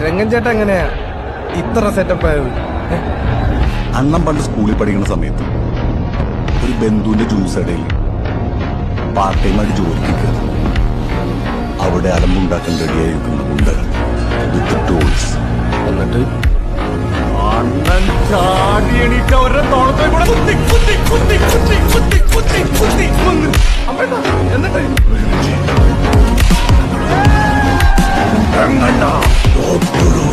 രംഗൻ ചേട്ടൻ എങ്ങനെയാ? ഇത്ര സെറ്റപ്പ് ആയത്? അണ്ണൻ പണ്ട് സ്കൂളിൽ പഠിക്കുന്ന സമയത്ത് ഒരു ബന്ധുവിന്റെ ജ്യൂസ് ഇടയിൽ പാർട്ട് ടൈം ആയിട്ട് ജോലിക്ക് കയറി. അവിടെ അലമ്പുണ്ടാക്കാൻ റെഡിയായി നിൽക്കുന്ന എന്നിട്ട്? ചാടി എന്നിട്ട്? Hop durum.